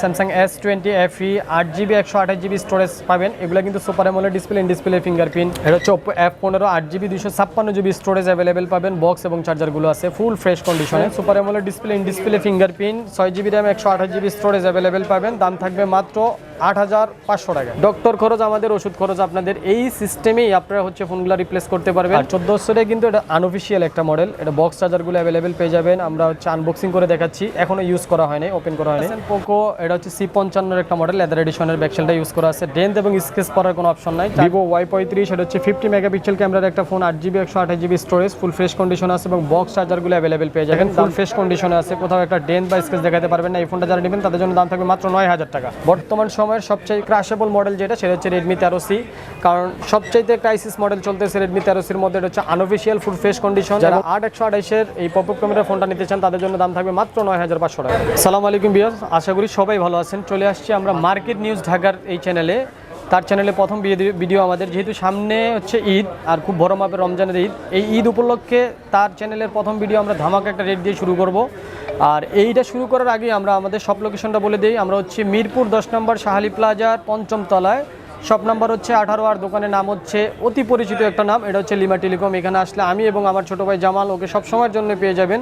Samsung S twenty এফি আট GB একশো আঠাশ জিবি স্টোরেজ পাবেন। এগুলো কিন্তু super AMOLED display in display fingerprint এটা হচ্ছে ওপো এফ পনেরো আট জিবি দুশো ছাপ্পান্ন জিবি স্টোরেজ অ্যাভেলেবেল পাবেন। বক্স এবং চার্জারগুলো আছে ফুল ফ্রেশ কন্ডিশনে super AMOLED display in display fingerprint ছয় জিবি র্যাম একশো আঠাশ জিবি স্টোরেজ অ্যাভেলেবেল পাবেন। দাম থাকবে মাত্র আট হাজার পাঁচশো টাকা। ডক্টর খরচ আমাদের ওষুধ খরচ আপনাদের। এই সিস্টেমেই আপনারা হচ্ছে ফোনগুলো রিপ্লেস করতে পারবেন। আর চোদ্দ কিন্তু এটা আনঅফিসিয়াল একটা মডেল এটা বক্স চার্জারগুলো অ্যাভেলেবেল পেয়ে যাবেন। আমরা হচ্ছে আনবক্সিং করে দেখাচ্ছি। এখনও ইউজ করা হয়নি ওপেন করা হয়নি। পোকো এটা হচ্ছে সি পঞ্চান্নের একটা মডেল লেদার এডিশনের ব্যাকসেলটা ইউজ করা আছে। ডেন্থ এবং স্কেচ করার কোনো অপশন নাই। ভিভো ওয়াই পঁয়ত্রিশ এটা হচ্ছে ফিফটি মেগাপিক্সেল ক্যামেরার একটা ফোন আট জিবি একশো আঠাশ GB storage full fresh condition আছে এবং বক্স চার্জারগুলো অ্যাভেলেবেল পেয়ে যাবেন। ফুল ফ্রেশ কন্ডিশনে আছে। কোথাও একটা ডেন্থ বা স্কেচ দেখাতে পারবেন না। এই ফোনটা যারা নেবেন তাদের জন্য দাম থাকবে মাত্র নয় হাজার টাকা। বর্তমান সময়ের সবচেয়ে ক্রাশেবল মডেল যেটা সেটা হচ্ছে রেডমি তেরো সি কারণ সবচাইতে ক্রাইসিস মডেল চলতেছে রেডমি তেরো সির মধ্যে এটা হচ্ছে আনঅফিসিয়াল ফুল ফ্রেশ কন্ডিশন যারা আট একশো আঠাইশের এই পপ ক্যামেরা ফোনটা নিতে চান তাদের জন্য দাম থাকবে মাত্র নয় হাজার পাঁচশো টাকা। সালাম আলাইকুম বিয়াস আশা করি সবাই ভালো আছেন। চলে আসছি আমরা মার্কেট নিউজ ঢাকার এই চ্যানেলে তার চ্যানেলে প্রথম ভিডিও- ভিডিও আমাদের। যেহেতু সামনে হচ্ছে ঈদ, আর খুব বড় মাপের রমজানের ঈদ, এই ঈদ উপলক্ষে তার চ্যানেলের প্রথম ভিডিও আমরা ধামাকা একটা রেট দিয়ে শুরু করব। আর এইটা শুরু করার আগে আমরা আমাদের সব লোকেশনটা বলে দিই। আমরা হচ্ছে মিরপুর দশ নম্বর শাহালি প্লাজার পঞ্চম তলায়। শপ নাম্বার হচ্ছে আঠারো আর দোকানের নাম হচ্ছে অতি পরিচিত একটা নাম, এটা হচ্ছে লিমা টেলিকম। এখানে আসলে আমি এবং আমার ছোট ভাই জামাল ওকে সব সময়ের জন্য পেয়ে যাবেন।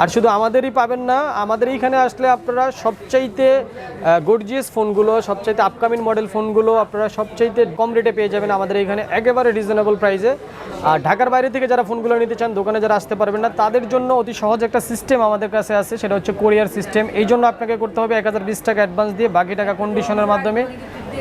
আর শুধু আমাদেরই পাবেন না, আমাদের এইখানে আসলে আপনারা সবচাইতে গর্জিয়াস ফোনগুলো সবচাইতে আপকামিং মডেল ফোনগুলো আপনারা সবচাইতে কম রেটে পেয়ে যাবেন আমাদের এখানে একেবারে রিজনেবল প্রাইসে আর ঢাকার বাইরে থেকে যারা ফোনগুলো নিতে চান, দোকানে যারা আসতে পারবেন না, তাদের জন্য অতি সহজ একটা সিস্টেম আমাদের কাছে আছে, সেটা হচ্ছে কোরিয়ার সিস্টেম এই জন্য আপনাকে করতে হবে এক হাজার বিশ টাকা অ্যাডভান্স দিয়ে বাকি টাকা কন্ডিশনের মাধ্যমে।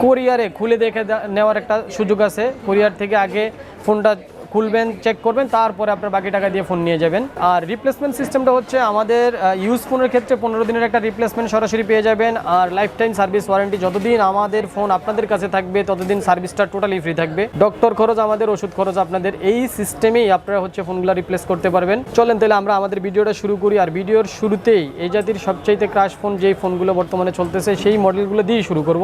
কোরিয়ারে খুলে দেখে নেওয়ার একটা সুযোগ আছে। কোরিয়ার থেকে আগে ফোনটা খুলবেন চেক করবেন, তারপরে আপনার বাকি টাকা দিয়ে ফোন নিয়ে যাবেন। আর রিপ্লেসমেন্ট সিস্টেমটা হচ্ছে আমাদের ইউজ ফোনের ক্ষেত্রে পনেরো দিনের একটা রিপ্লেসমেন্ট সরাসরি পেয়ে যাবেন। আর লাইফ টাইম সার্ভিস ওয়ারেন্টি যতদিন আমাদের ফোন আপনাদের কাছে থাকবে, ততদিন সার্ভিসটা টোটালি ফ্রি থাকবে। ডক্টর খরচ, আমাদের ওষুধ খরচ, আপনাদের এই সিস্টেমেই আপনারা হচ্ছে ফোনগুলো রিপ্লেস করতে পারবেন। চলেন তাহলে আমরা আমাদের ভিডিওটা শুরু করি। আর ভিডিওর শুরুতেই এই জাতির সবচাইতে ক্রাশ ফোন যেই ফোনগুলো বর্তমানে চলতেছে, সেই মডেলগুলো দিয়ে শুরু করব।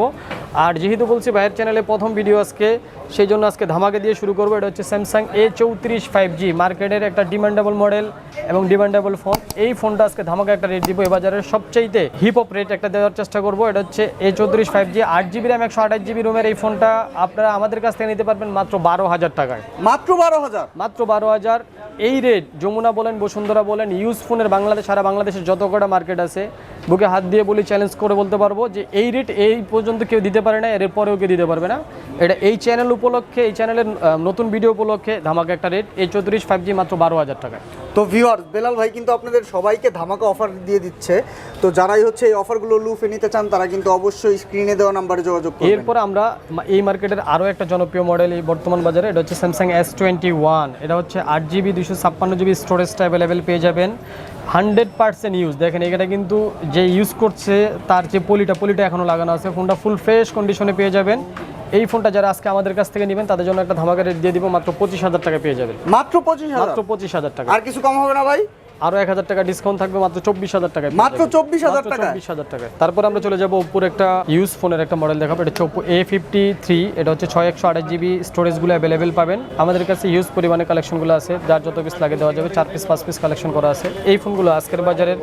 আর যেহেতু বলছি ভাইয়ের চ্যানেলে প্রথম ভিডিও আজকে, সেই জন্য আজকে ধামাকে দিয়ে শুরু করব। এটা হচ্ছে স্যামসাং এ চৌত্রিশ ফাইভ জি মার্কেটের একটা ডিমান্ডেবল মডেল এবং ডিমান্ডেবল ফোন এই ফোনটা আজকে ধামাকা একটা রেট দিব। এ বাজারের সবচাইতে হিপ হপ রেট একটা দেওয়ার চেষ্টা করব। এটা হচ্ছে এ চৌত্রিশ ফাইভ জি আট জিবি র্যাম একশো আঠাশ জিবি রুমের এই ফোনটা আপনারা আমাদের কাছ থেকে নিতে পারবেন মাত্র বারো হাজার টাকায়। মাত্র বারো হাজার? মাত্র বারো হাজার। এই রেট যমুনা বলেন বসুন্ধরা বলেন ইউজ ফোনের বাংলাদেশ সারা বাংলাদেশের যত কটা মার্কেট আছে বুকে হাত দিয়ে বলি চ্যালেঞ্জ করে বলতে পারব যে এই রেট এই পর্যন্ত কেউ দিতে পারে না এর পরেও কেউ দিতে পারবে না। এটা এই চ্যানেল উপলক্ষে এই চ্যানেলের নতুন ভিডিও উপলক্ষে ধামাকা একটা রেট এই চৌত্রিশ ফাইভ জি মাত্র বারো হাজার টাকা তো ভিউয়ার বেলাল ভাই কিন্তু আপনাদের সবাইকে ধামাকা অফার দিয়ে দিচ্ছে। তো যারাই হচ্ছে এই অফারগুলো লুফে নিতে চান তারা কিন্তু অবশ্যই স্ক্রিনে দেওয়া নাম্বারে যোগাযোগ করবেন। এরপর আমরা এই মার্কেটের আরও একটা জনপ্রিয় মডেল এই বর্তমান বাজারে এটা হচ্ছে স্যামসাং এস টোয়েন্টি ওয়ান এটা হচ্ছে আট জিবি দুশো ছাপ্পান্ন জিবি স্টোরেজটা অ্যাভেলেবেল পেয়ে যাবেন। হান্ড্রেড পার্সেন্ট ইউজ দেখেন এটা কিন্তু যে ইউজ করছে তার যে পলিটা পলিটা এখনও লাগানো আছে। ফোনটা ফুল ফ্রেশ কন্ডিশনে পেয়ে যাবেন। এই ফোনটা যারা আজকে আমাদের কাছ থেকে নেবেন তাদের জন্য একটা ধামাকা রেট দিয়ে দিব মাত্র পঁচিশ হাজার টাকা পেয়ে যাবেন। মাত্র পঁচিশ মাত্র পঁচিশ হাজার টাকা। আর কিছু কম হবে না ভাই? আরও এক হাজার টাকা ডিসকাউন্ট থাকবে মাত্র চব্বিশ হাজার টাকায় মাত্র 24,000 টাকায়? চব্বিশ হাজার টাকা তারপর আমরা চলে যাব ওপোর একটা ইউজ ফোনের একটা মডেল দেখাবো। এটা হচ্ছে ওপো এ ফিফটি থ্রি এটা হচ্ছে ছয় একশো আঠাশ জিবি স্টোরেজগুলো অ্যাভেলেবেল পাবেন। আমাদের কাছে ইউজ পরিমাণে কালেকশনগুলো আছে যার যত পিস লাগে দেওয়া যাবে চার পিস পাঁচ পিস কালেকশন করা আছে। এই ফোনগুলো আজকের বাজারের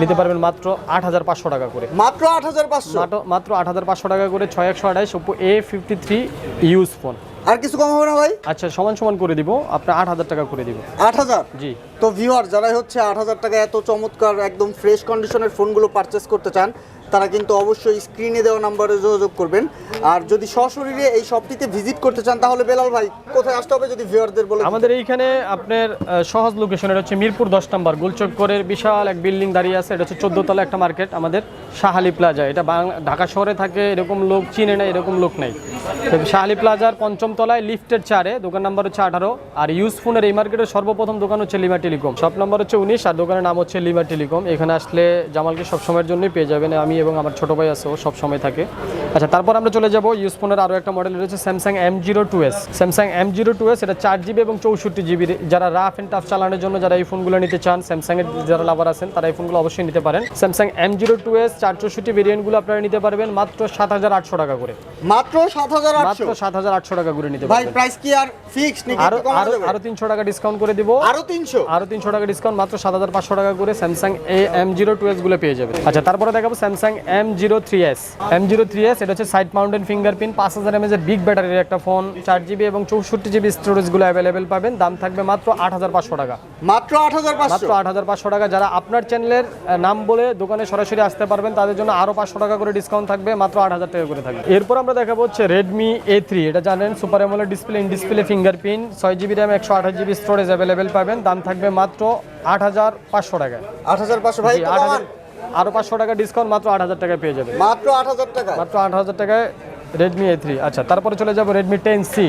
নিতে পারবেন মাত্র আট হাজার পাঁচশো টাকা করে। মাত্র আট হাজার পাঁচশো? মাত্র- মাত্র আট হাজার পাঁচশো টাকা করে ছয় একশো আঠাশ Oppo A fifty three use phone আর কিছু কম হবে না ভাই? আচ্ছা সমান সমান করে দিব। আপনার আট হাজার টাকা করে দিব। আট হাজার? জি। তো ভিউয়ার যারাই হচ্ছে আট হাজার টাকা এত চমৎকার একদম ফ্রেশ কন্ডিশনের ফোনগুলো পারচেস করতে চান তারা কিন্তু অবশ্যই স্ক্রিনে দেওয়া নাম্বারে যোগাযোগ করবেন। আর যদি সশরীরে এই শপটিতে ভিজিট করতে চান, তাহলে বেলাল ভাই, কোথায় আসতে হবে যদি ভিউয়ারদের বলে আমাদের এইখানে আপনার সহজ লোকেশন এটা হচ্ছে মিরপুর দশ নম্বর, গোলচক্করের বিশাল এক বিল্ডিং দাঁড়িয়ে আছে, এটা হচ্ছে চোদ্দ তলা একটা মার্কেট আমাদের শাহালি প্লাজা এটা ঢাকা শহরে থাকে, এরকম লোক চিনে না, এরকম লোক নাই। শাহালি প্লাজার পঞ্চম তলায় লিফটের চারে, দোকান নাম্বার হচ্ছে আঠারো, আর ইউজ ফোনের এই মার্কেটের সর্বপ্রথম দোকান হচ্ছে লিমা টেলিকম শপ নাম্বার হচ্ছে উনিশ, আর দোকানের নাম হচ্ছে লিমা টেলিকম এখানে আসলে জামালকে সবসময়ের জন্যই পেয়ে যাবেন, আমি এবং আমার ছোট ভাই আছে ও সব সময় থাকে। আচ্ছা তারপর আমরা চলে যাব ইউজ ফোনের আরও একটা মডেল রয়েছে Samsung M zero two S Samsung M zero two S এটা চার জিবি এবং চৌষট্টি জিবি যারা রাফ অ্যান্ড টাফ চালানোর জন্য যারা এই ফোনগুলো নিতে চান স্যামসাং এর যারা লাভার আছেন তারা এই ফোনগুলো অবশ্যই নিতে পারেন। Samsung M zero two S চার চৌষট্টি ভেরিয়েন্টগুলো আপনারা নিতে পারবেন মাত্র সাত হাজার আটশো টাকা করে। মাত্র সাত হাজার আটশো? মাত্র সাত হাজার আটশো টাকা করে নিতে পারবেন। প্রাইস কি আর ফিক্স নাকি আরও আরও আরও তিনশো টাকা ডিসকাউন্ট করে দিব। আরও তিনশো? আরও তিনশো টাকা ডিসকাউন্ট মাত্র সাত হাজার পাঁচশো টাকা করে Samsung A M zero two এসগুলো পেয়ে যাবে আচ্ছা তারপরে দেখাবো Samsung Samsung M zero three S M zero three S এটা হচ্ছে সাইড মাউন্টেন ফিঙ্গারপ্রিন্ট পাঁচ হাজার এমএজের বিগ ব্যাটারির একটা ফোন চার জিবি এবং চৌষট্টি জিবি স্টোরেজগুলো অ্যাভেলেবেল পাবেন। দাম থাকবে মাত্র আট হাজার পাঁচশো টাকা। মাত্র আট হাজার পাঁচশো? মাত্র আট হাজার পাঁচশো টাকা। যারা আপনার চ্যানেলের নাম বলে দোকানে সরাসরি আসতে পারবেন তাদের জন্য আরও পাঁচশো টাকা করে ডিসকাউন্ট থাকবে মাত্র আট হাজার টাকা করে থাকবে। এরপর আমরা দেখাবো হচ্ছে রেডমি এ থ্রি এটা জানেন super AMOLED display in display fingerprint ছয় জিবি র্যাম একশো আঠাশ জিবি স্টোরেজ অ্যাভেলেবেল পাবেন। দাম থাকবে মাত্র আট হাজার পাঁচশো টাকা আট হাজার পাঁচশো। ভাই আট হাজার আরও পাঁচশো টাকা ডিসকাউন্ট মাত্র আট হাজার টাকায় পেয়ে যাবে। মাত্র আট হাজার টাকা মাত্র আট হাজার টাকায় রেডমি এ থ্রি আচ্ছা তারপরে চলে যাব রেডমি টেন সি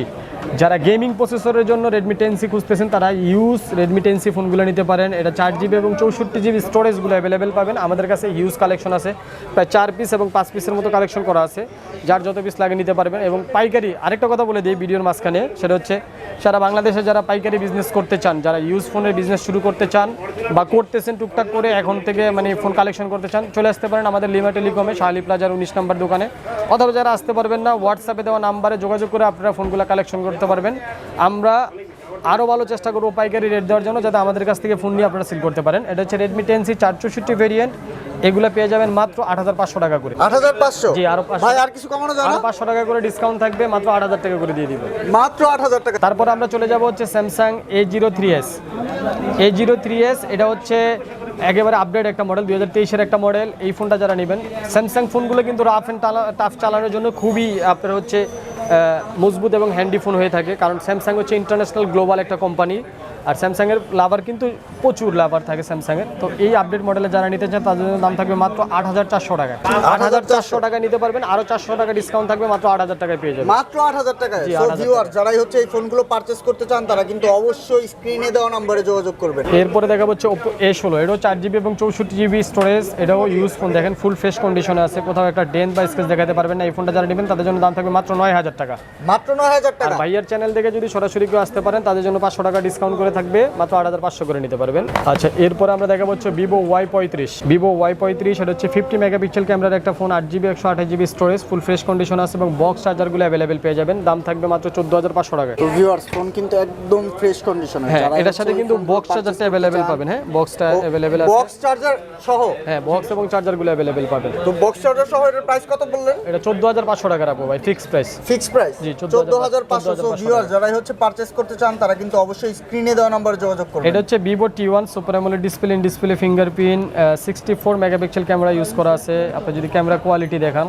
যারা গেমিং প্রসেসরের জন্য রেডমি টেন সি খুঁজতেছেন, তারা ইউজ রেডমি টেন সি ফোনগুলো নিতে পারেন। এটা চার জিবি এবং চৌষট্টি জিবি স্টোরেজগুলো অ্যাভেলেবেল পাবেন। আমাদের কাছে ইউজ কালেকশন আছে। প্রায় চার পিস এবং পাঁচ পিসের মতো কালেকশন করা আছে। যার যত পিস লাগে নিতে পারবেন এবং পাইকারি আরেকটা কথা বলে দিই ভিডিওর মাঝখানে, সেটা হচ্ছে সারা বাংলাদেশে যারা পাইকারি বিজনেস করতে চান, যারা ইউজ ফোনের বিজনেস শুরু করতে চান বা করতেছেন টুকটাক করে এখন থেকে মানে ফোন কালেকশন করতে চান, চলে আসতে পারেন আমাদের লিমা টেলিকমে শাহালি প্লাজার উনিশ নম্বর দোকানে। অথবা যারা আসতে পারবেন না হোয়াটসঅ্যাপে দেওয়া নাম্বারে যোগাযোগ করে আপনারা ফোনগুলো কালেকশন করতে পারবেন। আমরা আরও ভালো চেষ্টা করব পাইকারি রেট দেওয়ার জন্য যাতে আমাদের কাছ থেকে ফোন নিয়ে আপনারা সিল করতে পারেন। এটা হচ্ছে রেডমি টেন সি চার চৌষট্টি ভেরিয়েন্ট এগুলো পেয়ে যাবেন মাত্র আট হাজার পাঁচশো টাকা করে। আট হাজার পাঁচশো? জি, আরও ভাই আর কিছু কমানো না? পাঁচশো টাকা করে ডিসকাউন্ট থাকবে মাত্র আট হাজার টাকা করে দিয়ে দিব। মাত্র আট হাজার টাকা। তারপর আমরা চলে যাব হচ্ছে Samsung A zero three S A zero three S এটা হচ্ছে একেবারে আপডেট একটা মডেল দুই হাজার তেইশের একটা মডেল এই ফোনটা যারা নেবেন স্যামসাং ফোনগুলো কিন্তু রাফ অ্যান্ড টাফ চালানোর জন্য খুবই, আপনার হচ্ছে মজবুত এবং হ্যান্ডি ফোন হয়ে থাকে। কারণ স্যামসাং হচ্ছে ইন্টারন্যাশনাল গ্লোবাল একটা কোম্পানি আর স্যামসাংয়ের লাভার কিন্তু প্রচুর লাভার থাকে স্যামসাংয়ের। তো এই আপডেট মডেলে যারা নিতে চান তাদের জন্য দাম থাকবে মাত্র আট হাজার চারশো টাকা। আট হাজার চারশো টাকা নিতে পারবেন আরও চারশো টাকা ডিসকাউন্ট থাকবে মাত্র আট হাজার টাকায় পেয়ে যাবেন। মাত্র আট হাজার টাকায়। জি, সো 8,000 ভিউয়ার যারাই হচ্ছে এই ফোনগুলো পারচেস করতে চান তারা কিন্তু অবশ্যই স্ক্রিনে দেওয়া নম্বরে যোগাযোগ করবেন। এরপরে দেখা হচ্ছে ওপো এ ষোলো। এটাও চার জিবি এবং চৌষট্টি জিবি স্টোরেজ এটাও ইউজ ফোন দেখেন ফুল ফ্রেশ কন্ডিশনে আছে কোথাও একটা ডেন বা স্কেচ দেখাতে পারবেন না। এই ফোনটা যারা নেবেন তাদের জন্য দাম থাকবে মাত্র নয় হাজার টাকা। মাত্র নয় হাজার টাকা। ভাইয়ার চ্যানেল থেকে যদি সরাসরি কেউ আসতে পারেন তাদের জন্য পাঁচশো টাকা ডিসকাউন্ট করে থাকবে মাত্র আট হাজার পাঁচশো করে নিতে পারবেন। আচ্ছা এরপরে আমরা দেখা হচ্ছে ভিভো ওয়াই পঁয়ত্রিশ। ভিভো ওয়াই পঁয়ত্রিশ এটা হচ্ছে ফিফটি মেগাপিক্সেল ক্যামেরার একটা ফোন আট জিবি একশো আঠাশ GB storage full fresh condition আছে এবং বক্স চার্জারগুলো অ্যাভেলেবেল পেয়ে যাবেন। দাম থাকবে মাত্র চোদ্দ হাজার পাঁচশো টাকা। তো ভিউয়ার্স ফোন কিন্তু একদম ফ্রেশ কন্ডিশনে হ্যাঁ এটার সাথে কিন্তু বক্স চার্জারটা অ্যাভেলেবেল পাবেন হ্যাঁ বক্সটা অ্যাভেলেবেল আছে। বক্স চার্জার সহ? হ্যাঁ বক্স এবং চার্জারগুলো অ্যাভেলেবেল পাবেন। তো বক্স চার্জার সহ এটার প্রাইস কত বললেন? এটা চোদ্দ হাজার পাঁচশো টাকা রাখব ভাই ফিক্স প্রাইস ফিক্স প্রাইস জি, চোদ্দ হাজার পাঁচশো 14,500 ভিউয়ার যারাই হচ্ছে পারচেস করতে চান তারা কিন্তু অবশ্যই স্ক্রিনে দেওয়া এটা হচ্ছে Vivo T one super AMOLED display in display fingerprint sixty four megapixel camera use করা আছে। আপনি যদি ক্যামেরা কোয়ালিটি দেখান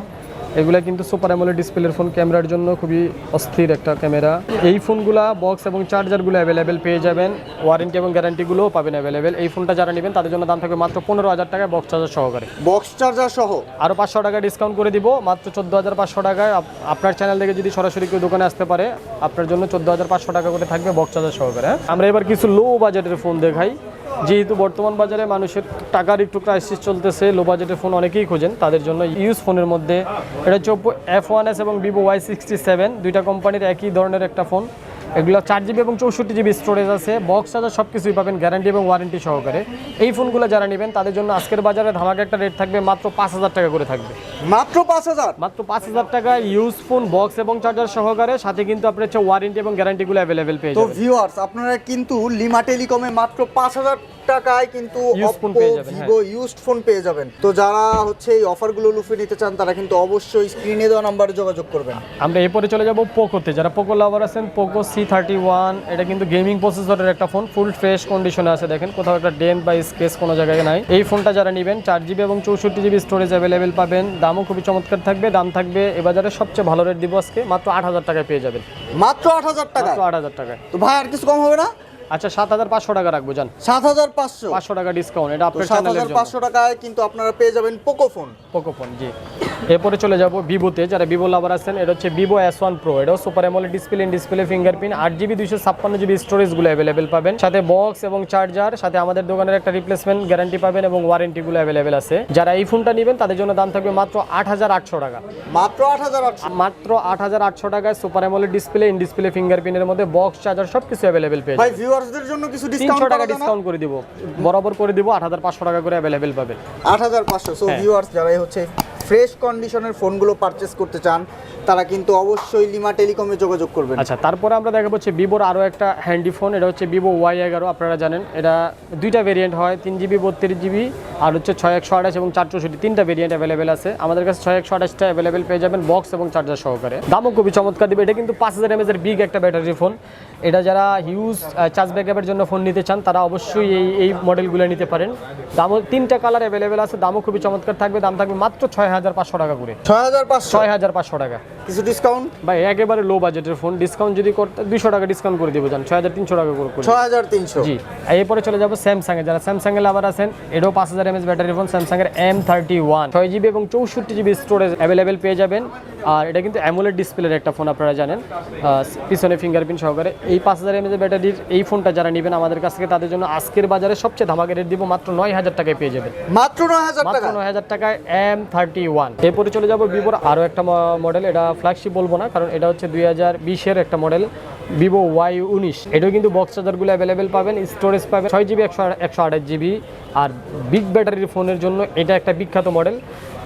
এগুলা কিন্তু সুপার অ্যামোলেড ডিসপ্লের ফোন ক্যামেরার জন্য খুবই অস্থির একটা ক্যামেরা এই ফোনগুলা বক্স এবং চার্জারগুলো অ্যাভেলেবেল পেয়ে যাবেন। ওয়ারেন্টি এবং গ্যারান্টিগুলোও পাবেন অ্যাভেলেবেল এই ফোনটা যারা নেবেন তাদের জন্য দাম থাকবে মাত্র পনেরো হাজার টাকায় বক্স চার্জার সহকারে। বক্স চার্জার সহ? আরও পাঁচশো টাকা ডিসকাউন্ট করে দিব মাত্র চোদ্দ হাজার পাঁচশো টাকায়। আপনার চ্যানেল থেকে যদি সরাসরি কেউ দোকানে আসতে পারে আপনার জন্য চোদ্দ হাজার পাঁচশো টাকা করে থাকবে বক্স চার্জার সহকারে হ্যাঁ? আমরা এবার কিছু লো বাজেটের ফোন দেখাই। যেহেতু বর্তমান বাজারে মানুষের টাকার একটু ক্রাইসিস চলতেছে লো বাজেটের ফোন অনেকেই খোঁজেন, তাদের জন্য ইউজ ফোনের মধ্যে এটা হচ্ছে ওপো এফ ওয়ান এস এবং ভিভো ওয়াই সিক্সটি সেভেন দুইটা কোম্পানির একই ধরনের একটা ফোন এগুলো চার জিবি এবং চৌষট্টি জিবি স্টোরেজ আছে। বক্স চার্জার সব কিছুই পাবেন গ্যারান্টি এবং ওয়ারেন্টি সহকারে। এই ফোনগুলো যারা নেবেন তাদের জন্য আজকের বাজারে ধামাকা একটা রেট থাকবে মাত্র পাঁচ হাজার টাকা করে থাকবে। মাত্র পাঁচ হাজার? মাত্র পাঁচ হাজার টাকা ইউজ ফোন বক্স এবং চার্জার সহকারে সাথে কিন্তু আপনার হচ্ছে ওয়ারেন্টি এবং গ্যারান্টিগুলো অ্যাভেলেবেল পেয়ে তো যাবেন। ভিউয়ার্স আপনারা কিন্তু লিমা টেলিকমে মাত্র পাঁচ হাজার টাকায় কিন্তু। Vivo ইউজড ফোন পেয়ে যাবেন তো যারা হচ্ছে এই অফারগুলো লুফে নিতে চান তারা কিন্তু অবশ্যই স্ক্রিনে দেওয়া নাম্বারে যোগাযোগ করবেন। আমরা এরপরে চলে যাব পোকোতে যারা পোকো লাভার আছেন পোকো সি থার্টি ওয়ান এটা কিন্তু গেমিং প্রসেসরের একটা ফোন ফুল ফ্রেশ কন্ডিশনে আছে দেখেন। কোথাও একটা ডেন বা স্কেচ কোনো জায়গায় নাই। এই ফোনটা যারা নেবেন চার জিবি এবং চৌষট্টি জিবি স্টোরেজ অ্যাভেলেবেল পাবেন। দামও খুবই চমৎকার থাকবে দাম থাকবে এ বাজারে সবচেয়ে ভালো রেট দিব আজকে মাত্র আট হাজার টাকায় পেয়ে যাবেন। মাত্র আট হাজার টাকা আট হাজার টাকায়। তো ভাই আর কিছু কম হবে না? আচ্ছা সাত হাজার পাঁচশো টাকা রাখব জান। সাত হাজার পাঁচশো? পাঁচশো টাকা ডিসকাউন্ট এটা আপনার সাত হাজার পাঁচশো টাকায় কিন্তু আপনারা পেয়ে যাবেন পোকো ফোন পোকো ফোন জি। এরপরে চলে যাব ভিভোতে যারা ভিভো লাভার আছেন এটা হচ্ছে ভিভো এস ওয়ান প্রো এটাও super AMOLED display in display fingerprint আট জিবি দুইশো ছাপ্পান্ন জিবি স্টোরেজগুলো অ্যাভেলেবেল পাবেন। সাথে বক্স এবং চার্জার সাথে আমাদের দোকানের একটা রিপ্লেসমেন্ট গ্যারান্টি পাবেন এবং ওয়ারেন্টিগুলো অ্যাভেলেবেল আছে। যারা এই ফোনটা নেবেন তাদের জন্য দাম থাকবে মাত্র আট হাজার আটশো টাকা। মাত্র আট হাজার আটশো। মাত্র আট হাজার আটশো টাকায় super AMOLED display in display ফিঙ্গারপ্রিন্টের মধ্যে বক্স চার্জার সব কিছু অ্যাভেলেবেল পেয়ে ভিউয়ার্সদের জন্য কিছু ডিসকাউন্ট টাকা ডিসকাউন্ট করে দিব। বরাবর করে দিব আট হাজার পাঁচশো টাকা করে अवेलेबल পাবেন। আট হাজার পাঁচশো। সো। ভিউয়ার্স যারা হচ্ছে ফ্রেশ কন্ডিশনের ফোনগুলো পারচেস করতে চান তারা কিন্তু অবশ্যই লিমা টেলিকমে যোগাযোগ করবেন। আচ্ছা তারপরে আমরা দেখা হচ্ছে ভিভোর আরও একটা হ্যান্ডি ফোন এটা হচ্ছে ভিভো ওয়াই এগারো আপনারা জানেন। এটা দুইটা ভেরিয়েন্ট হয় তিন জিবি বত্রিশ জিবি আর হচ্ছে ছয় একশো আঠাশ এবং চার চৌষট্টি তিনটা ভেরিয়েন্ট অ্যাভেলেবেল আছে। আমাদের কাছে ছয় একশো আঠাশটা অ্যাভেলেবেল পেয়ে যাবেন বক্স এবং চার্জার সহকারে। দামও খুবই চমৎকার দিবে। এটা কিন্তু পাঁচ হাজার এমএজের বিগ একটা ব্যাটারি ফোন এটা যারা হিউজ চার্জ ব্যাকআপের জন্য ফোন নিতে চান তারা অবশ্যই এই এই মডেলগুলো নিতে পারেন। দামও তিনটা কালার অ্যাভেলেবেল আছে দামও খুবই চমৎকার থাকবে। দাম থাকবে মাত্র ছয় হাজার পাঁচশো টাকা করে। ছয় হাজার পাঁচশো। ছয় হাজার পাঁচশো টাকা। কিছু ডিসকাউন্ট ভাই একেবারে লো বাজেটের ফোন ডিসকাউন্ট যদি করতে দুশো টাকা ডিসকাউন্ট করে দিব জান। ছয় হাজার তিনশো টাকা করে ছয় হাজার তিনশো। জি। আর এরপরে চলে যাব স্যামসাং এ। যারা স্যামসাং এর লাভার আছেন এটাও পাঁচ হাজার এমএস ব্যাটারি ফোন স্যামসাং এর এম থার্টি ওয়ান ছয় জিবি এবং চৌষট্টি জিবি স্টোরেজ অ্যাভেলেবেল পেয়ে যাবেন। আর এটা কিন্তু অ্যামোলেড ডিসপ্লের একটা ফোন আপনারা জানেন। পিছনে ফিঙ্গারপ্রিন্ট সহকারে। এই পাঁচ হাজার এমএস ব্যাটারির এই ফোনটা যারা নেবেন আমাদের কাছ থেকে তাদের জন্য আজকের বাজারে সবচেয়ে ধামাকে রেট দিব মাত্র নয় হাজার টাকায় পেয়ে যাবেন। মাত্র নয় হাজার মাত্র টাকা? নয় হাজার টাকায় এম থার্টি ওয়ান এরপরে চলে যাব ভিভোর আরও একটা মডেল এটা ফ্ল্যাগশিপ বলব না কারণ এটা হচ্ছে দুই হাজার বিশের একটা মডেল ভিভো ওয়াই উনিশ। এটাও কিন্তু বক্স চার্জারগুলো অ্যাভেলেবেল পাবেন স্টোরেজ পাবেন। ছয় জিবি একশো একশো আঠাশ জিবি আর বিগ ব্যাটারির ফোনের জন্য এটা একটা বিখ্যাত মডেল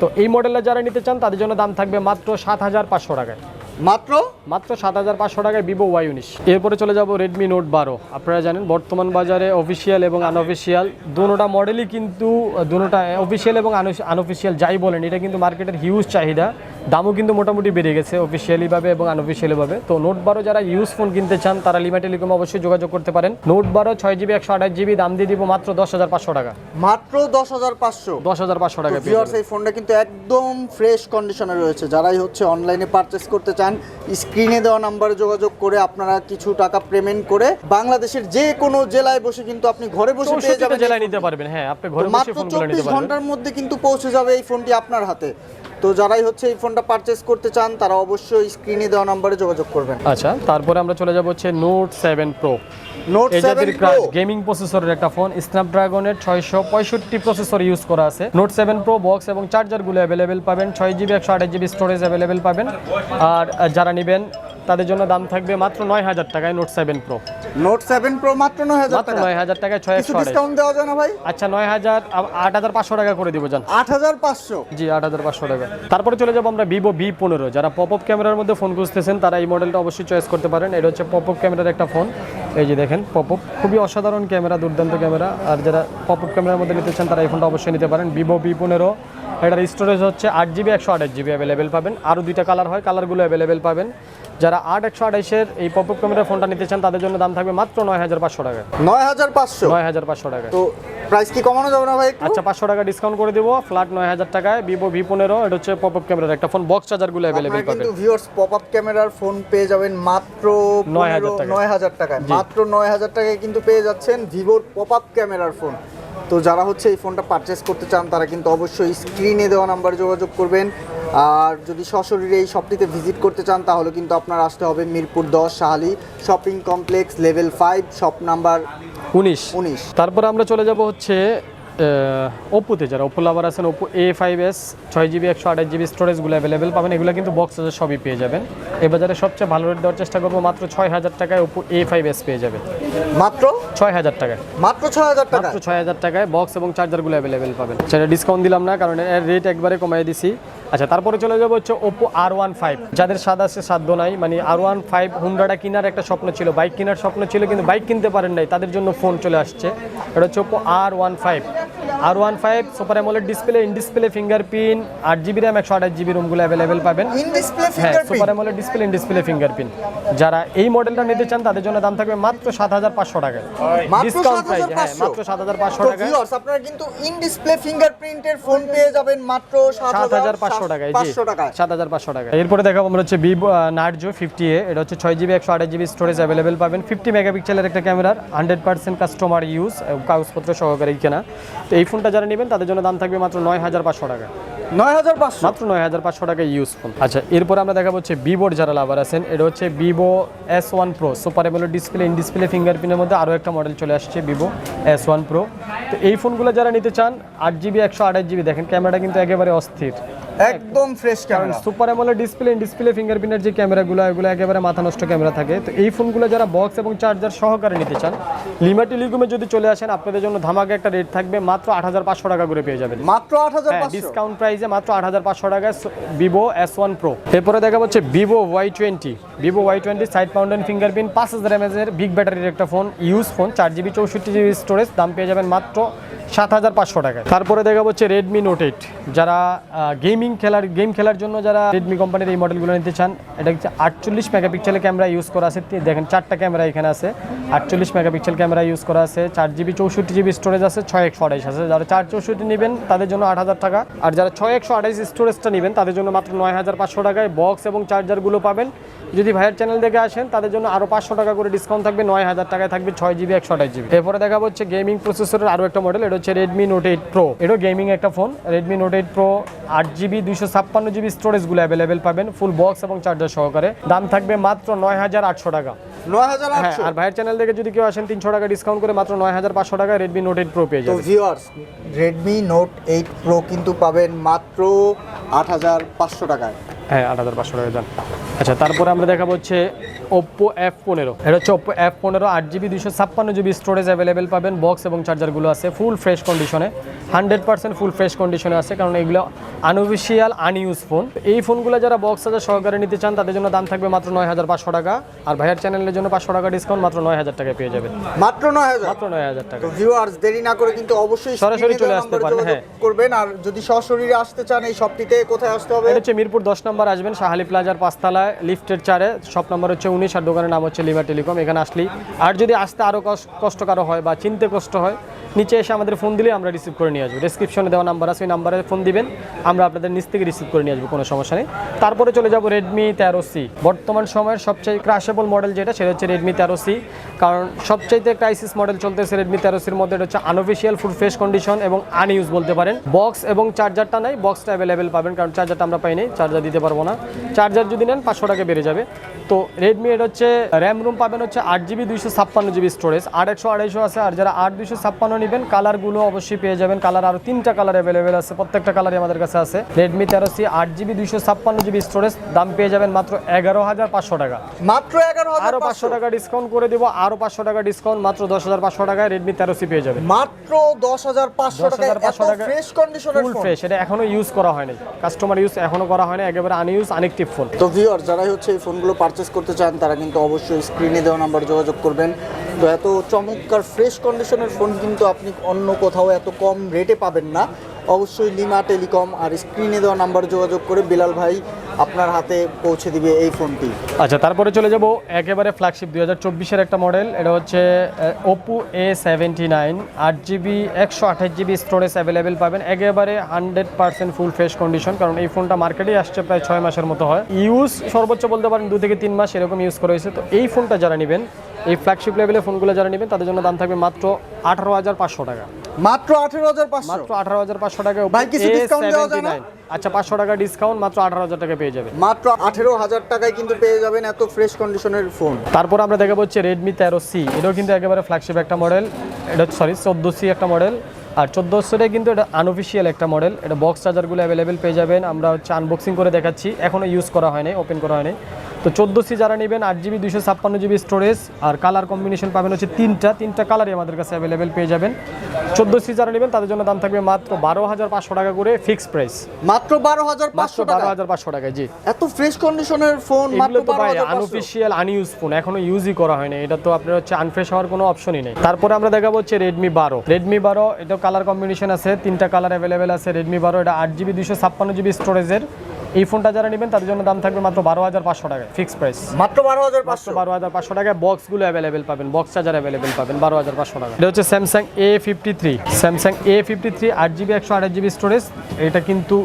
তো এই মডেলটা যারা নিতে চান তাদের জন্য দাম থাকবে মাত্র সাত হাজার পাঁচশো টাকায়। মাত্র? মাত্র সাত হাজার পাঁচশো টাকায় ভিভো ওয়াই উনিশ। এরপরে চলে যাব রেডমি নোট বারো। আপনারা জানেন বর্তমান বাজারে অফিসিয়াল এবং আনঅফিসিয়াল দুটোটা মডেলই কিন্তু দুটোটা অফিসিয়াল এবং আনঅফিসিয়াল যাই বলেন এটা কিন্তু মার্কেটের হিউজ চাহিদা। দামও কিন্তু মোটামুটি বেড়ে গেছে অফিসিয়ালিভাবে এবং আনঅফিসিয়ালিভাবে তো নোট বারো যারা ইউজ ফোন কিনতে চান তারা লিমা টেলিকম অবশ্যই যোগাযোগ করতে পারেন। নোট বারো ছয় জিবি একশো আঠাশ জিবি দাম দিয়ে দিব মাত্র দশ হাজার পাঁচশো টাকা। মাত্র দশ হাজার পাঁচশো। দশ হাজার পাঁচশো টাকা ভিউয়ার্স। এই ফোনটা কিন্তু একদম ফ্রেশ কন্ডিশনে রয়েছে। যারাই হচ্ছে অনলাইনে পারচেস করতে চান স্ক্রিনে দেওয়া নাম্বারে যোগাযোগ করে আপনারা কিছু টাকা পেমেন্ট করে বাংলাদেশের যে কোনো জেলায় বসে কিন্তু আপনি ঘরে বসে পেয়ে যাবেন জেলায় নিতে পারবেন। হ্যাঁ আপনি ঘরে বসে মাত্র ফোনগুলো নিতে পারবেন। ঘণ্টার মধ্যে কিন্তু পৌঁছে যাবে এই ফোনটি আপনার হাতে। তো যারাই হচ্ছে এই ফোনটা পারচেস করতে চান তারা অবশ্যই স্ক্রিনে দেওয়া নম্বরে যোগাযোগ করবেন। আচ্ছা তারপরে আমরা চলে যাব হচ্ছে Note seven Pro Note seven Pro gaming প্রসেসরের একটা ফোন স্ন্যাপড্রাগনের ছয়শো পঁয়ষট্টি প্রসেসর ইউজ করা আছে। নোট সেভেন প্রো বক্স এবং চার্জারগুলো অ্যাভেলেবেল পাবেন ছয় জিবি একশো আঠাশ জিবি স্টোরেজ অ্যাভেলেবেল পাবেন। আর যারা নেবেন তাদের জন্য দাম থাকবে মাত্র নয় হাজার টাকায় Note seven Pro Note seven Pro মাত্র নয় হাজার মাত্র নয় হাজার টাকায় ছয় একশো ডিসকাউন্ট দেওয়া যায় না ভাই। আচ্ছা নয় হাজার আট হাজার পাঁচশো টাকা করে দিব যান আট হাজার পাঁচশো। জি আট হাজার পাঁচশো টাকা। তারপরে চলে যাব আমরা ভিভো ভি পনেরো। যারা পপ আপ ক্যামেরার মধ্যে ফোন খুঁজতেছেন তারা এই মডেলটা অবশ্যই চয়েস করতে পারেন। এটা হচ্ছে পপ আপ ক্যামেরার একটা ফোন এই যে দেখেন পপ আপ খুবই অসাধারণ ক্যামেরা দুর্দান্ত ক্যামেরা আর যারা পপ আপ ক্যামেরার মধ্যে নিতে চান তারা এই ফোনটা অবশ্যই নিতে পারেন। ভিভো ভি পনেরো। এটার স্টোরেজ হচ্ছে আট জিবি একশো আঠাশ জিবি অ্যাভেলেবেল পাবেন। আরও দুইটা কালার হয় কালারগুলো অ্যাভেলেবেল পাবেন। যারা আট একশো আঠাশের এই পপ আপ ক্যামেরার ফোনটা নিতে চান তাদের জন্য দাম থাকবে মাত্র নয় হাজার পাঁচশো টাকা। নয় হাজার পাঁচশো? নয় হাজার পাঁচশো টাকা। তো প্রাইস কি কমানো যাবে না ভাই আচ্ছা পাঁচশো টাকা ডিসকাউন্ট করে দেবো ফ্ল্যাট নয় হাজার টাকায় ভিভো ভি পনেরো এটা হচ্ছে পপ আপ ক্যামেরার একটা ফোন বক্স চার্জারগুলো অ্যাভেলেবেল পাবেন কিন্তু ভিউয়ার্স পপ আপ ক্যামেরার ফোন পেয়ে যাবেন মাত্র 9,000 টাকায়। নয় হাজার টাকায়। মাত্র নয় হাজার টাকায় কিন্তু পেয়ে যাচ্ছেন ভিভোর পপ আপ ক্যামেরার ফোন তো যারা হচ্ছে এই ফোনটা পারচেস করতে চান তারা কিন্তু অবশ্যই স্ক্রিনে দেওয়া নাম্বারে যোগাযোগ করবেন। আর যদি সশরীরে এই শপটিতে ভিজিট করতে চান তাহলে কিন্তু আপনার আসতে হবে মিরপুর দশ Shahali shopping complex level five shop number উনিশ। উনিশ। তারপর আমরা চলে যাব হচ্ছে ওপ্পোতে যারা ওপো লাভার আছেন ওপো এ ফাইভ এস ছয় জিবি একশো আঠাশ জিবি স্টোরেজগুলো অ্যাভেলেবেল পাবেন। এগুলো কিন্তু বক্স চার্জার সবই পেয়ে যাবেন। এ বাজারে সবচেয়ে ভালো রেট দেওয়ার চেষ্টা করব মাত্র ছয় হাজার টাকায় ওপো এ ফাইভ এস পেয়ে যাবে মাত্র? ছয় হাজার টাকায়। মাত্র ছয় হাজার টাকা মাত্র ছয় হাজার টাকায় বক্স এবং চার্জারগুলো অ্যাভেলেবেল পাবেন। সেটা ডিসকাউন্ট দিলাম না কারণ এর রেট একবারে কমাই দিছি। আচ্ছা তারপরে চলে যাব হচ্ছে ওপো আর ওয়ান ফাইভ যাদের স্বাদ আছে সাধ্য নাই মানে আর ওয়ান ফাইভ হুন্ডাটা কেনার একটা স্বপ্ন ছিল, বাইক কেনার স্বপ্ন ছিল, কিন্তু বাইক কিনতে পারেন নাই, তাদের জন্য ফোন চলে আসছে। এটা হচ্ছে Oppo R one five R one five super AMOLED display in display fingerprint আট জিবি র্যাম একশো আঠাশ জিবি রুমগুলো অ্যাভেলেবেল পাবেন। হ্যাঁ fingerprint super AMOLED display in display fingerprint যারা এই মডেলটা নিতে চান তাদের জন্য দাম থাকবে মাত্র সাত হাজার পাঁচশো টাকায় মাত্র ডিসকাউন্ট প্রাইস হ্যাঁ মাত্র সাত হাজার পাঁচশো ভিউয়ার্স আপনারা কিন্তু ইন ডিসপ্লে ফিঙ্গারপ্রিন্টের ফোন পেয়ে যাবেন মাত্র সাত হাজার পাঁচশো টাকায় জি। সাত হাজার পাঁচশো টাকা এরপরে দেখাবো আমরা হচ্ছে ভিভো নার্জো ফিফটি এ এটা হচ্ছে ছয় জিবি একশো আঠাশ জিবি স্টোরেজ অ্যাভেলেবেল পাবেন। ফিফটি মেগাপিক্সেলের একটা ক্যামেরার হান্ড্রেড পার্সেন্ট কাস্টমার ইউজ কাগজপত্র সহকারে কেনা। তো এই ফোনটা যারা নেবেন তাদের জন্য দাম থাকবে মাত্র নয় হাজার পাঁচশো টাকা। নয় হাজার পাঁচশো? মাত্র নয় হাজার পাঁচশো টাকা ইউজ ফোন আচ্ছা এরপর আমরা দেখাবো হচ্ছে ভিভোর যারা লাভার আছেন এটা হচ্ছে Vivo S one Pro super AMOLED display in display ফিঙ্গারপ্রিন্টের মধ্যে আরও একটা মডেল চলে আসছে ভিভো এস ওয়ান প্রো তো এই ফোনগুলো যারা নিতে চান আট জিবি একশো আঠাশ জিবি দেখেন ক্যামেরাটা কিন্তু একেবারে অস্থির। একদম fresh camera super AMOLED display display ফিঙ্গারপ্রিন্টের যে ক্যামেরাগুলো এগুলো একেবারে মাথা নষ্ট ক্যামেরা থাকে। তো এই ফোনগুলো যারা বক্স এবং চার্জার সহকারে নিতে চান লিমা টেলিকমে যদি চলে আসেন আপনাদের জন্য ধামাকা একটা রেট থাকবে মাত্র আট হাজার পাঁচশো টাকা করে পেয়ে যাবেন। মাত্র আট হাজার হ্যাঁ ডিসকাউন্ট প্রাইসে মাত্র আট হাজার পাঁচশো টাকায় ভিভো এস ওয়ান প্রো এরপরে দেখা হচ্ছে Vivo Y twenty Vivo Y twenty side mountain fingerprint পাঁচ হাজার এমএজের বিগ ব্যাটারির একটা ফোন ইউজ ফোন চার জিবি চৌষট্টি জিবি স্টোরেজ দাম পেয়ে যাবেন মাত্র সাত হাজার পাঁচশো টাকায়। তারপরে দেখা হচ্ছে রেডমি নোট এইট যারা গেমিং খেলার গেম খেলার জন্য যারা রেডমি কোম্পানির এই মডেলগুলো নিতে চান, এটা হচ্ছে আটচল্লিশ মেগাপিক্সেলের ক্যামেরা ইউজ করা আছে। দেখেন, চারটা ক্যামেরা এখানে আছে। আটচল্লিশ মেগাপিক্সেল ক্যামেরা ইউজ করা আছে। চার জিবি চৌষট্টি জিবি স্টোরেজ আছে, ছয় একশো আঠাইশ আছে। যারা চার চৌষট্টি নেবেন, তাদের জন্য আট হাজার টাকা। আর যারা ছয় একশো আঠাইশ স্টোরেজটা নেবেন, তাদের জন্য মাত্র নয় হাজার পাঁচশো টাকায় বক্স এবং চার্জারগুলো পাবেন। যদি ভাইয়ের চ্যানেল দেখে আসেন, তাদের জন্য আরও পাঁচশো টাকা করে ডিসকাউন্ট থাকবে, নয় হাজার টাকায় থাকবে ছয় জিবি একশো আঠাশ জিবি এরপরে দেখা হচ্ছে গেমিং প্রসেসরের আরও একটা মডেল এটা হচ্ছে রেডমি নোট এইট প্রো এটাও গেমিং একটা phone Redmi Note eight Pro আট জিবি দুইশো ছাপ্পান্ন জিবি স্টোরেজগুলো অ্যাভেলেবেল পাবেন ফুল বক্স এবং চার্জার সহকারে। দাম থাকবে মাত্র নয় হাজার আটশো টাকা। হ্যাঁ আর ভাইয়ের চ্যানেল থেকে যদি কেউ আসেন তিনশো টাকা ডিসকাউন্ট করে মাত্র নয় হাজার পাঁচশো টাকা রেডমি নোট এইট প্রো পেয়ে যাবেন। Viewers Redmi Note eight Pro কিন্তু পাবেন মাত্র আট হাজার পাঁচশো টাকায়। হ্যাঁ আট হাজার পাঁচশো টাকা যান। আচ্ছা তারপরে আমরা দেখাবো হচ্ছে ওপ্পো এফ পনেরো। এটা হচ্ছে ওপ্পো এফ পনেরো আট জিবি দুশো ছাপ্পান্ন জিবি স্টোরেজ অ্যাভেলেবেল পাবেন বক্স এবং চার্জারগুলো আছে ফুল ফ্রেশ কন্ডিশনে হান্ড্রেড পার্সেন্ট ফুল ফ্রেশ কন্ডিশনে আছে কারণ এগুলো আনঅফিসিয়াল আনইউজ ফোন এই ফোনগুলো যারা বক্স চার্জার সহকারে নিতে চান তাদের জন্য দাম থাকবে মাত্র নয় হাজার পাঁচশো টাকা। আর ভাইয়ের চ্যানেলের জন্য পাঁচশো টাকা ডিসকাউন্ট মাত্র নয় হাজার টাকা পেয়ে যাবেন। মাত্র নয় হাজার? মাত্র নয় হাজার টাকা। ভিউয়ার্স দেরি না করে কিন্তু অবশ্যই সরাসরি চলে আসতে পারেন, হ্যাঁ। করবেন। আর যদি সশরীরে আসতে চান এই শপটিতে কোথায় আসতে হবে? এটা হচ্ছে মিরপুর দশ নম্বর আসবেন শাহালি প্লাজার পাঁচতলায়, লিফটের চারে, শপ নম্বর হচ্ছে উনিশ আর দোকানের নাম হচ্ছে লিমা টেলিকম। এখানে আসলেই আর যদি আসতে আরও কষ্টকর হয় বা চিনতে কষ্ট হয়, নিচে এসে আমাদের ফোন দিলে আমরা রিসিভ করে নিয়ে আসব। ডিসক্রিপশনে দেওয়া নাম্বার আছে, ওই নাম্বারে ফোন দিবেন, আমরা আপনাদের নিচ থেকে রিসিভ করে নিয়ে আসব, কোনো সমস্যা নেই। তারপরে চলে যাব রেডমি তেরো সি বর্তমান সময়ের সবচেয়ে ক্রাশেবল মডেল যেটা, সেটা হচ্ছে রেডমি তেরো সি কারণ সবচাইতে ক্রাইসিস মডেল চলতেছে রেডমি তেরো সির মধ্যে, এটা হচ্ছে আনঅফিসিয়াল ফুল ফ্রেশ কন্ডিশন এবং আনইউজ বলতে পারেন। বক্স এবং চার্জারটা নাই বক্সটা অ্যাভেলেবেল পাবেন, কারণ চার্জারটা আমরা পাইনি চার্জার দিতে পারব না। চার্জার যদি নেন পাঁচশো টাকা বেড়ে যাবে। তো রেডমি এটা হচ্ছে র্যাম রুম পাবেন হচ্ছে আট জিবি দুইশো ছাপ্পান্ন জিবি স্টোরেজ আট একশো আড়াইশো আছে। আর যারা আট দুইশো ছাপ্পান্ন নেবেন কালারগুলো অবশ্যই পেয়ে যাবেন। কালার আরও তিনটা কালার অ্যাভেলেবেল আছে। প্রত্যেকটা কালারই আমাদের কাছে আছে। রেডমি তেরো সি আট জিবি দুইশো ছাপ্পান্ন জিবি স্টোরেজ দাম পেয়ে যাবেন মাত্র এগারো হাজার পাঁচশো টাকা। মাত্র এগারো হাজার আরও পাঁচশো টাকা ডিসকাউন্ট করে দিব। আরও পাঁচশো টাকা ডিসকাউন্ট মাত্র দশ হাজার পাঁচশো টাকায় রেডমি তেরো সি পেয়ে যাবেন। মাত্র দশ হাজার পাঁচশো টাকা 10,500 টাকা। ফ্রেশ কন্ডিশনের ফুল ফ্রেশ এটা এখনও ইউজ করা হয়নি। কাস্টমার ইউজ এখনও করা হয়নি। একেবারে আনইউজ আনএক্টিভ ফোন। তো ভিউয়ার যারাই হচ্ছে এই ফোনগুলো পারচেস করতে চান, তারা কিন্তু অবশ্যই স্ক্রিনে দেওয়া নাম্বার যোগাযোগ করবেন। তো এত চমৎকার ফ্রেশ কন্ডিশনের ফোন কিন্তু আপনি অন্য কোথাও এত কম রেটে পাবেন না। অবশ্যই লিমা টেলিকম আর স্ক্রিনে দেওয়া নাম্বার যোগাযোগ করে বিলাল ভাই আপনার হাতে পৌঁছে দিবে এই ফোনটি। আচ্ছা তারপরে চলে যাব একেবারে ফ্ল্যাগশিপ দুই হাজার চব্বিশের একটা মডেল এটা হচ্ছে ওপো এ সেভেন্টি নাইন আট জিবি একশো আঠাশ জিবি স্টোরেজ অ্যাভেলেবেল পাবেন। একেবারে hundred percent full fresh condition কারণ এই ফোনটা মার্কেটেই আসছে প্রায় ছয় মাসের মতো হয়। ইউজ সর্বোচ্চ বলতে পারেন দু থেকে তিন মাস এরকম ইউজ করা হয়েছে। তো এই ফোনটা যারা নেবেন, এই ফ্ল্যাগশিপ লেভেলের ফোনগুলো যারা নেবেন, তাদের জন্য দাম থাকবে মাত্র আঠারো হাজার পাঁচশো টাকা। মাত্র আঠেরো হাজার পাঁচশো। মাত্র আঠারো হাজার পাঁচশো টাকা ভাই, কিছু discount দেওয়া যায় না? আচ্ছা পাঁচশো টাকা ডিসকাউন্ট মাত্র আঠারো হাজার টাকা পেয়ে যাবে। মাত্র আঠেরো হাজার টাকায় কিন্তু পেয়ে যাবেন এত ফ্রেশ কন্ডিশনের ফোন তারপর আমরা দেখাবো হচ্ছে রেডমি তেরো সি এটাও কিন্তু একেবারে ফ্ল্যাগশিপ একটা মডেল এটা সরি চোদ্দ সি একটা মডেল আর চোদ্দোশোটা কিন্তু এটা আনঅফিসিয়াল একটা মডেল এটা বক্স চার্জারগুলো অ্যাভেলেবেল পেয়ে যাবেন। আমরা হচ্ছে আনবক্সিং করে দেখাচ্ছি। এখনও ইউজ করা হয়নি ওপেন করা হয়নি। তো চোদ্দ সি যারা নেবেন আট জিবি দুশো ছাপ্পান্ন জিবি স্টোরেজ আর কালার কম্বিনেশন পাবেন হচ্ছে তিনটা তিনটা কালারই আমাদের কাছে অ্যাভেলেবেল পেয়ে যাবেন। চোদ্দ সি যারা নেবেন তাদের জন্য দাম থাকবে মাত্র বারো হাজার পাঁচশো টাকা করে ফিক্স প্রাইস মাত্র বারো হাজার পাঁচশো বারো হাজার পাঁচশো টাকায় জি। এত ফ্রেশ কন্ডিশনের ফোন মাত্র এগুলো তো ভাই আনঅফিসিয়াল আনইউজ ফোন এখনও ইউজই করা হয়নি। এটা তো আপনার হচ্ছে আনফ্রেশ হওয়ার কোনো অপশনই নেই। তারপরে আমরা দেখাবো হচ্ছে রেডমি বারো। রেডমি বারো এটা কালার কম্বিনেশন আছে তিনটা কালার অ্যাভেলেবেল আছে। রেডমি বারো এটা আট জিবি দুশো ছাপ্পান্ন জিবি স্টোরেজের এই ফোনটা যারা নেবেন তাদের জন্য দাম থাকবে মাত্র বারো হাজার পাঁচশো টাকায় ফিক্স প্রাইস মাত্র বারো হাজার পাঁচশো? বারো হাজার পাঁচশো টাকায় বক্সগুলো অ্যাভেলেবেল পাবেন বক্স চার্জার অ্যাভেলেবেল পাবেন বারো হাজার পাঁচশো টাকা। এটা হচ্ছে Samsung A fifty three Samsung A fifty three আট জিবি একশো আঠাশ জিবি স্টোরেজ এটা কিন্তু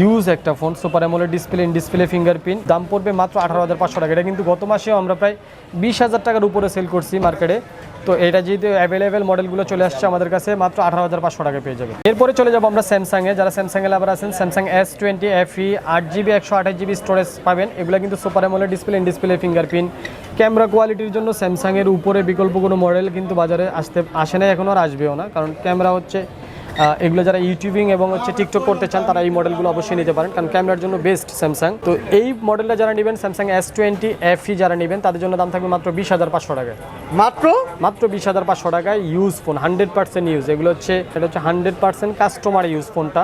ইউজ একটা phone super AMOLED display in display fingerprint দাম পড়বে মাত্র আঠারো হাজার পাঁচশো টাকা। এটা কিন্তু গত মাসেও আমরা প্রায় বিশ হাজার টাকার উপরে সেল করছি মার্কেটে তো এটা যেহেতু অ্যাভেলেবেল মডেলগুলো চলে আসছে আমাদের কাছে, মাত্র আঠারো হাজার পাঁচশো টাকা পেয়ে যাবে। এরপরে চলে যাব আমরা স্যামসাংয়ে। যারা স্যামসাং এ আবার আছেন, Samsung S twenty F E আট জিবি, একশো আঠাশ জিবি স্টোরেজ পাবেন। এগুলো কিন্তু super AMOLED display in display fingerprint camera কোয়ালিটির জন্য স্যামসাংয়ের উপরে বিকল্প কোনো মডেল কিন্তু বাজারে আসতে, আসে না এখন আর আসবেও না। কারণ ক্যামেরা হচ্ছে এগুলো যারা ইউটিউবিং এবং হচ্ছে টিকটক করতে চান তারা এই মডেলগুলো অবশ্যই নিতে পারেন। কারণ ক্যামেরার জন্য বেস্ট স্যামসাং তো এই মডেলটা যারা নেবেন স্যামসাং এস টোয়েন্টি এফি যারা নেবেন তাদের জন্য দাম থাকবে মাত্র বিশ হাজার পাঁচশো টাকায় মাত্র? মাত্র বিশ হাজার পাঁচশো টাকায় use phone hundred percent use এগুলো হচ্ছে এটা হচ্ছে হান্ড্রেড পার্সেন্ট কাস্টমার ইউজ ফোনটা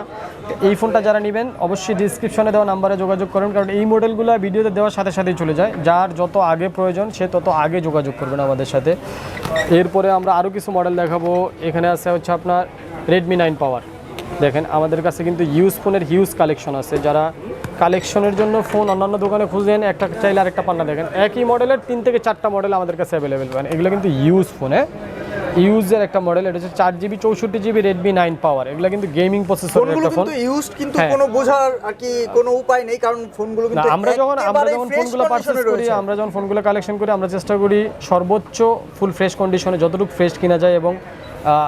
তো এই ফোনটা যারা নেবেন অবশ্যই ডিসক্রিপশনে দেওয়া নাম্বারে যোগাযোগ করুন। কারণ এই মডেলগুলো ভিডিওতে দেওয়ার সাথে সাথেই চলে যায়। যার যত আগে প্রয়োজন সে তত আগে যোগাযোগ করবেন আমাদের সাথে। এরপরে আমরা আরও কিছু মডেল দেখাবো। এখানে আছে হচ্ছে আপনার রেডমি নাইন পাওয়ার দেখেন আমাদের কাছে কিন্তু ইউজ ফোনের হিউজ কালেকশন আছে। যারা কালেকশনের জন্য ফোন অন্যান্য দোকানে খুঁজেন একটা চাইলে আরেকটা পান্না দেখেন একই মডেলের তিন থেকে চারটা মডেল আমাদের কাছে অ্যাভেলেবেল পান এগুলো কিন্তু ইউজ ফোনে ইউজের একটা মডেল এটা হচ্ছে চার জিবি চৌষট্টি জিবি রেডমি নাইন পাওয়ার এগুলো কিন্তু গেমিং প্রসেসরের ফোনগুলো একটা ফোন ইউজড কিন্তু হ্যাঁ। কোনো বোঝার আর কি কোনো উপায় নেই কারণ ফোনগুলো কিন্তু আমরা যখন আমরা যখন ফোনগুলো পারচেজ করি আমরা যখন ফোনগুলো কালেকশন করি আমরা চেষ্টা করি সর্বোচ্চ ফুল ফ্রেশ কন্ডিশনে যতটুকু ফ্রেশ কিনা যায় এবং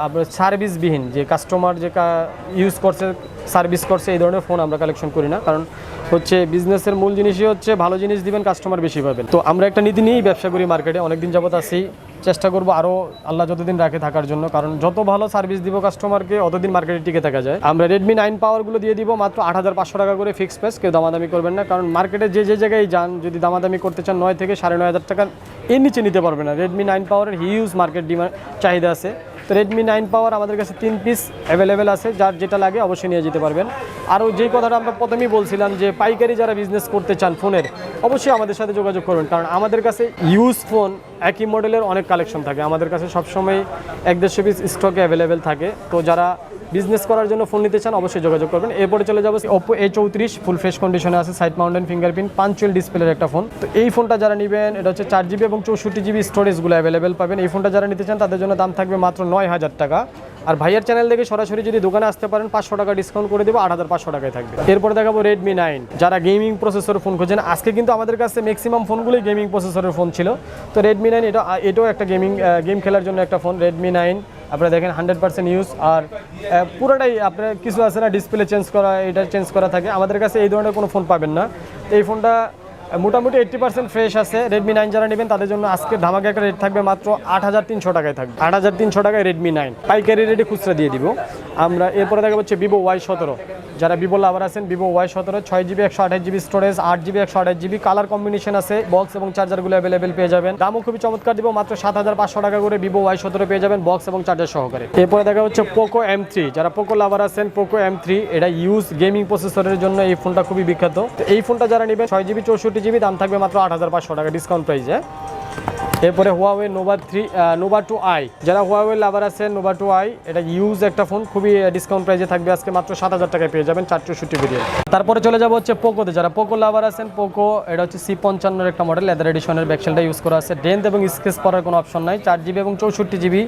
আপনার সার্ভিসবিহীন যে কাস্টমার যে ইউজ করছে সার্ভিস করছে, এই ধরনের ফোন আমরা কালেকশন করি না। কারণ হচ্ছে বিজনেসের মূল জিনিসই হচ্ছে ভালো জিনিস দিবেন কাস্টমার বেশি পাবেন। তো আমরা একটা নীতি নিয়েই ব্যবসা করি মার্কেটে অনেকদিন যাবত আসি চেষ্টা করব আরও আল্লাহ যতদিন রাখে থাকার জন্য। কারণ যত ভালো সার্ভিস দিব কাস্টমারকে অতদিন মার্কেটে টিকে থাকা যায়। আমরা রেডমি নাইন পাওয়ারগুলো দিয়ে দিব মাত্র আট হাজার পাঁচশো টাকা করে ফিক্স প্রাইস কেউ দামাদামি করবেন না। কারণ মার্কেটে যে যে জায়গায় যান, যদি দামাদামি করতে চান নয় থেকে সাড়ে নয় হাজার টাকা এর নিচে নিতে পারবে না। রেডমি নাইন পাওয়ারের হিউজ মার্কেট ডিমান্ড চাহিদা আছে। তো রেডমি নাইন পাওয়ার আমাদের কাছে তিন পিস অ্যাভেলেবেল আছে, যার যেটা লাগে অবশ্যই নিয়ে যেতে পারবেন। আরও যেই কথাটা আমরা প্রথমেই বলছিলাম যে পাইকারি যারা বিজনেস করতে চান ফোনের, অবশ্যই আমাদের সাথে যোগাযোগ করবেন। কারণ আমাদের কাছে ইউজ ফোন একই মডেলের অনেক কালেকশন থাকে। আমাদের কাছে সবসময় এক দেড়শো পিস স্টকে অ্যাভেলেবেল থাকে। তো যারা বিজনেস করার জন্য ফোন নিতে চান, অবশ্যই যোগাযোগ করবেন। এরপরে চলে যাব ওপো এ চৌত্রিশ ফুল ফ্রেশ কন্ডিশনে আছে সাইড মাউন্টেন ফিঙ্গারপ্রিন্ট পাঞ্চুয়াল ডিসপ্লের একটা ফোন তো এই ফোনটা যারা নেবেন, এটা হচ্ছে চার জিবি এবং চৌষট্টি জিবি স্টোরেজগুলো অ্যাভেলেবেল পাবেন। এই ফোনটা যারা নিতে চান, তাদের জন্য দাম থাকবে মাত্র নয় হাজার টাকা। আর ভাইয়ের চ্যানেল থেকে সরাসরি যদি দোকানে আসতে পারেন, পাঁচশো টাকা ডিসকাউন্ট করে দেবো, আট হাজার পাঁচশো টাকায় থাকবে। এরপরে দেখাবো রেডমি নাইন যারা গেমিং প্রসেসরের ফোন খোঁজেন, আজকে কিন্তু আমাদের কাছে ম্যাক্সিমাম ফোনগুলোই গেমিং প্রসেসরের ফোন ছিল। তো রেডমি নাইন এটা, এটাও একটা গেমিং গেম খেলার জন্য একটা ফোন রেডমি নাইন আপনারা দেখেন হান্ড্রেড পার্সেন্ট ইউজ আর পুরোটাই আপনার কিছু আছে না ডিসপ্লে চেঞ্জ করা, এটা চেঞ্জ করা থাকে। আমাদের কাছে এই ধরনের কোনো ফোন পাবেন না। তো এই ফোনটা মোটামুটি এইট্টি পার্সেন্ট ফ্রেশ আছে। রেডমি নাইন যারা নেবেন, তাদের জন্য আজকে ধামাকা একটা রেট থাকবে মাত্র আট হাজার তিনশো টাকায় থাকবে। আট হাজার তিনশো টাকায় রেডমি নাইন পাইকারি রেটে খুচরা দিয়ে দিব। আমরা এরপরে দেখা হচ্ছে ভিভো ওয়াই সতেরো। যারা ভিভো লাভার আছেন ভিভো ওয়াই সতেরো, ছয় জিবি একশো আঠাশ জিবি স্টোরেজ আট জিবি একশো আঠাশ জিবি কালার কম্বিনেশন আছে বক্স এবং চার্জারগুলো অ্যাভেলেবেল পেয়ে যাবেন। দামও খুবই চমৎকার দিব, মাত্র সাত হাজার পাঁচশো টাকা করে ভিভো ওয়াই সতেরো পেয়ে যাবেন বক্স এবং চার্জার সহকারে। এরপরে দেখা হচ্ছে পোকো এম থ্রি যারা পোকো লাভার আছেন পোকো এম থ্রি এটা ইউজ গেমিং প্রসেসরের জন্য এই ফোনটা খুবই বিখ্যাত। তো এই ফোনটা যারা নেবেন, ছয় জিবি চৌষট্টি জিবি দাম থাকবে মাত্র আট হাজার পাঁচশো টাকা ডিসকাউন্ট প্রাইসে এরপরে Huawei Nova three Nova two i যারা হুয়াওয়ে লাভার আছেন নোভা টু আই এটা ইউজ একটা ফোন খুবই ডিসকাউন্ট প্রাইসে থাকবে আজকে মাত্র সাত হাজার টাকায় পেয়ে যাবেন চার চৌষট্টি ভেরিয়েন্ট তারপরে চলে যাব হচ্ছে পোকোতে যারা পোকো লাভার আছেন পোকো এটা হচ্ছে সি পঞ্চান্নর একটা মডেল লেদার এডিশনের ব্যাকসেলটা ইউজ করা আছে। ডেন্থ এবং স্কেচ করার কোনো অপশন নাই। চার জিবি এবং চৌষট্টি জিবি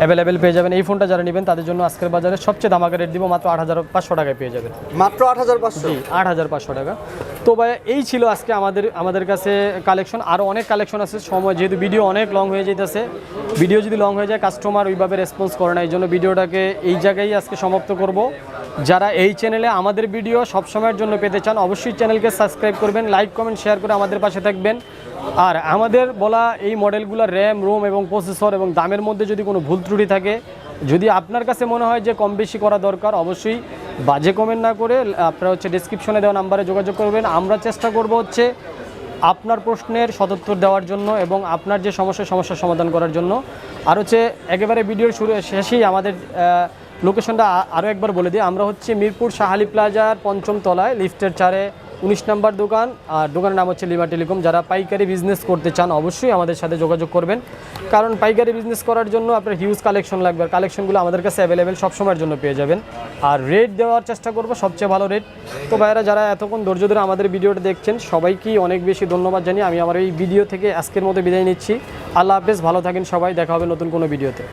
অ্যাভেলেবেল পেয়ে যাবেন। এই ফোনটা যারা নেবেন তাদের জন্য আজকের বাজারে সবচেয়ে দামাকা রেট দিব মাত্র আট হাজার পাঁচশো টাকায় পেয়ে যাবেন। মাত্র আট হাজার পাঁচশো? আট হাজার পাঁচশো টাকা। তো ভাই এই ছিল আজকে আমাদের আমাদের কাছে কালেকশন আরও অনেক কালেকশন আছে। সময় যেহেতু ভিডিও অনেক লং হয়ে যেতেছে ভিডিও যদি লং হয়ে যায় কাস্টমার ওইভাবে রেসপন্স করে না এই জন্য ভিডিওটাকে এই জায়গায় আজকে সমাপ্ত করব। যারা এই চ্যানেলে আমাদের ভিডিও সবসময়ের জন্য পেতে চান, অবশ্যই চ্যানেলকে সাবস্ক্রাইব করবেন লাইক কমেন্ট শেয়ার করে আমাদের পাশে থাকবেন। আর আমাদের বলা এই মডেলগুলোর র্যাম রোম এবং প্রসেসর এবং দামের মধ্যে যদি কোনো ভুল ত্রুটি থাকে, যদি আপনার কাছে মনে হয় যে কম বেশি করা দরকার, অবশ্যই বাজে কমেন্ট না করে, আপনারা হচ্ছে ডিসক্রিপশনে দেওয়া নাম্বারে যোগাযোগ করবেন। আমরা চেষ্টা করব হচ্ছে আপনার প্রশ্নের সদত্তর দেওয়ার জন্য এবং আপনার যে সমস্যার সমস্যার সমাধান করার জন্য। আর হচ্ছে, একেবারে ভিডিওর শুরু, শেষেই আমাদের লোকেশনটা আরও একবার বলে দিই। আমরা হচ্ছে মিরপুর শাহালি প্লাজার পঞ্চম তলায় লিফটের চারে উনিশ নাম্বার দোকান, আর দোকানের নাম হচ্ছে লিমা টেলিকম যারা পাইকারি বিজনেস করতে চান, অবশ্যই আমাদের সাথে যোগাযোগ করবেন। কারণ পাইকারি বিজনেস করার জন্য আপনার হিউজ কালেকশন লাগবে, আর কালেকশনগুলো আমাদের কাছে অ্যাভেলেবেল সবসময়ের জন্য পেয়ে যাবেন। আর রেট দেওয়ার চেষ্টা করব, সবচেয়ে ভালো রেট তো ভাইয়েরা, যারা এতক্ষণ ধৈর্য ধরে আমাদের ভিডিওটা দেখছেন, সবাইকেই অনেক বেশি ধন্যবাদ জানিয়ে আমি আমার এই ভিডিও থেকে আজকের মতো বিদায় নিচ্ছি। আল্লাহ হাফেজ, ভালো থাকেন সবাই, দেখা হবে নতুন কোনো ভিডিওতে